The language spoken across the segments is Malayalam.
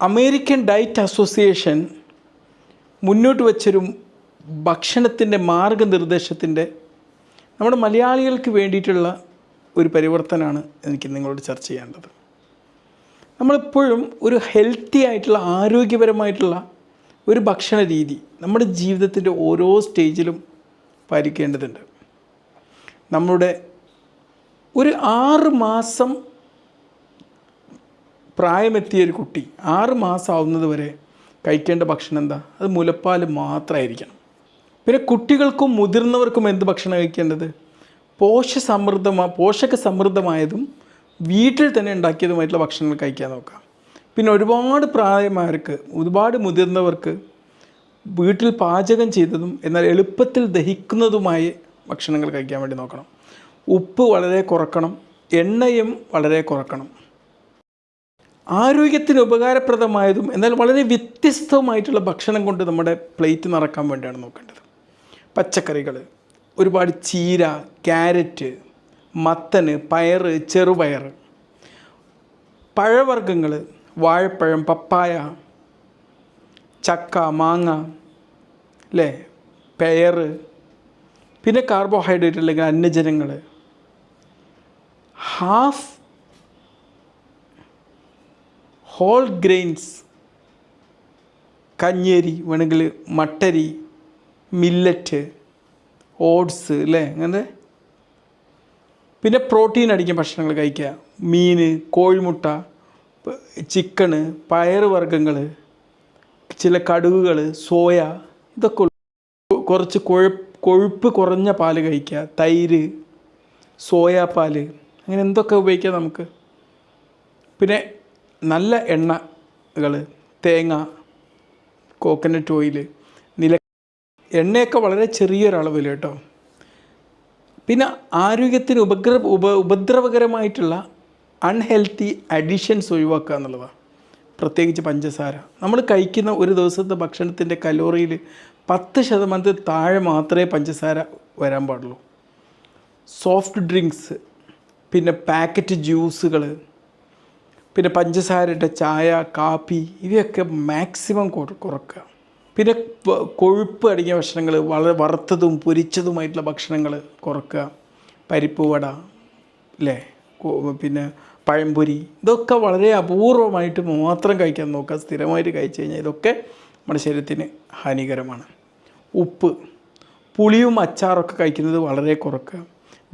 അമേരിക്കൻ ഡയറ്റ് അസോസിയേഷൻ മുന്നോട്ട് വച്ചൊരു ഭക്ഷണത്തിന്റെ മാർഗനിർദ്ദേശത്തിന്റെ നമ്മുടെ മലയാളികൾക്ക് വേണ്ടിയിട്ടുള്ള ഒരു പരിവർത്തനമാണ് എനിക്ക് നിങ്ങളോട് ചർച്ച ചെയ്യേണ്ടത്. നമ്മളെപ്പോഴും ഒരു ഹെൽത്തി ആയിട്ടുള്ള ആരോഗ്യപരമായിട്ടുള്ള ഒരു ഭക്ഷണ രീതി നമ്മുടെ ജീവിതത്തിന്റെ ഓരോ സ്റ്റേജിലും പാലിക്കേണ്ടതുണ്ട്. നമ്മുടെ ഒരു ആറ് മാസം പ്രായമെത്തിയ ഒരു കുട്ടി ആറ് മാസം ആവുന്നത് വരെ കഴിക്കേണ്ട ഭക്ഷണം എന്താ? അത് മുലപ്പാൽ മാത്രമായിരിക്കണം പിന്നെ കുട്ടികൾക്കും മുതിർന്നവർക്കും എന്ത് ഭക്ഷണം കഴിക്കേണ്ടത്? പോഷസമൃദ്ധമാ പോഷക സമൃദ്ധമായതും വീട്ടിൽ തന്നെ ഉണ്ടാക്കിയതുമായിട്ടുള്ള ഭക്ഷണങ്ങൾ കഴിക്കാൻ നോക്കാം പിന്നെ ഒരുപാട് പ്രായമായവർക്ക് ഒരുപാട് മുതിർന്നവർക്ക് വീട്ടിൽ പാചകം ചെയ്തതും എന്നാൽ എളുപ്പത്തിൽ ദഹിക്കുന്നതുമായ ഭക്ഷണങ്ങൾ കഴിക്കാൻ വേണ്ടി നോക്കണം. ഉപ്പ് വളരെ കുറക്കണം എണ്ണയും വളരെ കുറക്കണം. ആരോഗ്യത്തിന് ഉപകാരപ്രദമായതും എന്നാൽ വളരെ വ്യത്യസ്തവുമായിട്ടുള്ള ഭക്ഷണം കൊണ്ട് നമ്മുടെ പ്ലേറ്റ് നിറക്കാൻ വേണ്ടിയാണ് നോക്കേണ്ടത്. പച്ചക്കറികൾ ഒരുപാട് ചീര ക്യാരറ്റ് മത്തന് പയറ് ചെറുപയർ പഴവർഗങ്ങൾ വാഴപ്പഴം പപ്പായ ചക്ക മാങ്ങ അല്ലേ പയറ് പിന്നെ കാർബോഹൈഡ്രേറ്റ് അല്ലെങ്കിൽ അന്നജനങ്ങൾ. ഹാഫ് ഹോൾ ഗ്രെയിൻസ് കഞ്ഞേരി വേണമെങ്കിൽ മട്ടരി മില്ലറ്റ് ഓട്സ് അല്ലേ അങ്ങനെ പിന്നെ പ്രോട്ടീൻ അടിക്കുന്ന ഭക്ഷണങ്ങൾ കഴിക്കുക. മീൻ കോഴിമുട്ട ചിക്കണ് പയറ് വർഗങ്ങൾ ചില കടുകുകൾ സോയ ഇതൊക്കെ കുറച്ച് കൊഴുപ്പ് കൊഴുപ്പ് കുറഞ്ഞ പാൽ കഴിക്കുക. തൈര് സോയാ പാൽ അങ്ങനെ എന്തൊക്കെ ഉപയോഗിക്കാം നമുക്ക്? പിന്നെ നല്ല എണ്ണകൾ തേങ്ങ കോക്കനട്ട് ഓയിൽ നില എണ്ണയൊക്കെ വളരെ ചെറിയൊരളവിൽ കേട്ടോ. പിന്നെ ആരോഗ്യത്തിന് ഉപഗ്ര ഉപ ഉപദ്രവകരമായിട്ടുള്ള അൺഹെൽത്തി അഡിഷൻസ് ഒഴിവാക്കുക എന്നുള്ളതാണ് പ്രത്യേകിച്ച് പഞ്ചസാര. നമ്മൾ കഴിക്കുന്ന ഒരു ദിവസത്തെ ഭക്ഷണത്തിന്റെ കലോറിയിൽ പത്ത് ശതമാനത്തിൽ താഴെ മാത്രമേ പഞ്ചസാര വരാൻ പാടുള്ളൂ. സോഫ്റ്റ് ഡ്രിങ്ക്സ് പിന്നെ പാക്കറ്റ് ജ്യൂസുകൾ പിന്നെ പഞ്ചസാരയുടെ ചായ കാപ്പി ഇവയൊക്കെ മാക്സിമം കുറക്കുക. പിന്നെ കൊഴുപ്പ് അടങ്ങിയ ഭക്ഷണങ്ങൾ വളരെ വറുത്തതും പൊരിച്ചതുമായിട്ടുള്ള ഭക്ഷണങ്ങൾ കുറക്കുക. പരിപ്പ് വട അല്ലേ പിന്നെ പഴംപൊരി ഇതൊക്കെ വളരെ അപൂർവമായിട്ട് മാത്രം കഴിക്കാൻ നോക്കുക. സ്ഥിരമായിട്ട് കഴിച്ചു കഴിഞ്ഞാൽ ഇതൊക്കെ നമ്മുടെ ശരീരത്തിന് ഹാനികരമാണ്. ഉപ്പ് പുളിയും അച്ചാറൊക്കെ കഴിക്കുന്നത് വളരെ കുറക്കുക.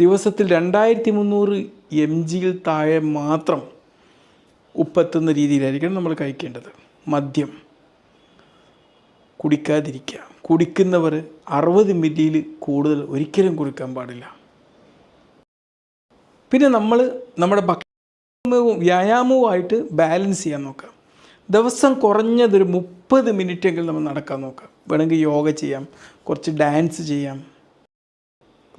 ദിവസത്തിൽ രണ്ടായിരത്തി മുന്നൂറ് എം ജിയിൽ താഴെ മാത്രം ഉപ്പെത്തുന്ന രീതിയിലായിരിക്കണം നമ്മൾ കഴിക്കേണ്ടത്. മദ്യം. കുടിക്കാതിരിക്കുക. കുടിക്കുന്നവർ അറുപത് മില്ലിയിൽ കൂടുതൽ ഒരിക്കലും കുടിക്കാൻ പാടില്ല. പിന്നെ നമ്മൾ നമ്മുടെ ഭക്ഷണവും വ്യായാമവുമായിട്ട് ബാലൻസ് ചെയ്യാൻ നോക്കുക. ദിവസം കുറഞ്ഞതൊരു മുപ്പത് മിനിറ്റെങ്കിലും നമ്മൾ നടക്കാൻ നോക്കുക. വേണമെങ്കിൽ യോഗ ചെയ്യാം. കുറച്ച് ഡാൻസ് ചെയ്യാം.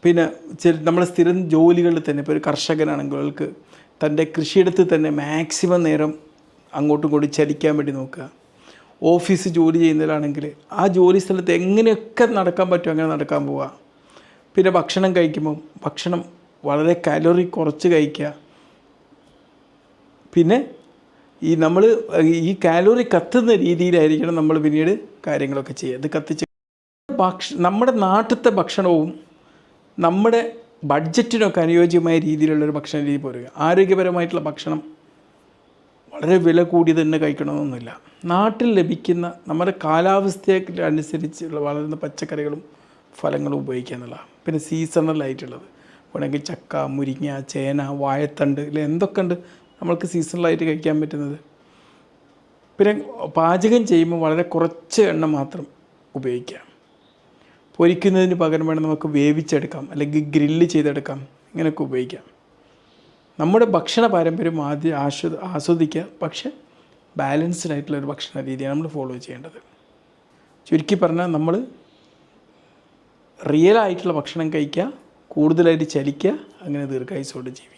പിന്നെ ചില നമ്മളെ സ്ഥിരം ജോലികളിൽ തന്നെ ഇപ്പോൾ ഒരു കർഷകനാണെങ്കിൽ അയാൾക്ക് തന്റെ കൃഷിയിടത്ത് തന്നെ മാക്സിമം നേരം അങ്ങോട്ടും ഇങ്ങോട്ടും ചലിക്കാൻ വേണ്ടി നോക്കുക. ഓഫീസ് ജോലി ചെയ്യുന്നതിലാണെങ്കിൽ ആ ജോലി സ്ഥലത്ത് എങ്ങനെയൊക്കെ നടക്കാൻ പറ്റും അങ്ങനെ നടക്കാൻ പോവുക. പിന്നെ ഭക്ഷണം കഴിക്കുമ്പോൾ ഭക്ഷണം വളരെ കലോറി കുറച്ച് കഴിക്കുക. പിന്നെ ഈ നമ്മൾ ഈ കാലോറി കത്തുന്ന രീതിയിലായിരിക്കണം നമ്മൾ പിന്നീട് കാര്യങ്ങളൊക്കെ ചെയ്യുക. അത് കത്തിച്ച് ഭക്ഷ നമ്മുടെ നാട്ടിലത്തെ ഭക്ഷണവും നമ്മുടെ ബഡ്ജറ്റിനൊക്കെ അനുയോജ്യമായ രീതിയിലുള്ളൊരു ഭക്ഷണ രീതി പോരുക. ആരോഗ്യപരമായിട്ടുള്ള ഭക്ഷണം വളരെ വില കൂടി തന്നെ കഴിക്കണമെന്നൊന്നുമില്ല. നാട്ടിൽ ലഭിക്കുന്ന നമ്മുടെ കാലാവസ്ഥയെ അനുസരിച്ചുള്ള വളരുന്ന പച്ചക്കറികളും ഫലങ്ങളും ഉപയോഗിക്കുക എന്നുള്ളതാണ്. പിന്നെ സീസണലായിട്ടുള്ളത് വേണമെങ്കിൽ ചക്ക മുരിങ്ങ ചേന വാഴത്തണ്ട് ഇല്ല എന്തൊക്കെ ഉണ്ട് നമ്മൾക്ക് സീസണലായിട്ട് കഴിക്കാൻ പറ്റുന്നത്. പിന്നെ പാചകം ചെയ്യുമ്പോൾ വളരെ കുറച്ച് എണ്ണ മാത്രം ഉപയോഗിക്കാം പൊരിക്കുന്നതിന് പകരം വേണം നമുക്ക് വേവിച്ചെടുക്കാം അല്ലെങ്കിൽ ഗ്രില്ല് ചെയ്തെടുക്കാം ഇങ്ങനെയൊക്കെ ഉപയോഗിക്കാം. നമ്മുടെ ഭക്ഷണ പാരമ്പര്യം ആദ്യം ആസ്വദ ആസ്വദിക്കുക പക്ഷെ ബാലൻസ്ഡ് ആയിട്ടുള്ള ഒരു ഭക്ഷണ രീതിയാണ് നമ്മൾ ഫോളോ ചെയ്യേണ്ടത്. ചുരുക്കി പറഞ്ഞാൽ നമ്മൾ റിയൽ ആയിട്ടുള്ള ഭക്ഷണം കഴിക്കുക കൂടുതലായിട്ട് ചലിക്കുക അങ്ങനെ ദീർഘായുസോടെ ജീവിക്കുക.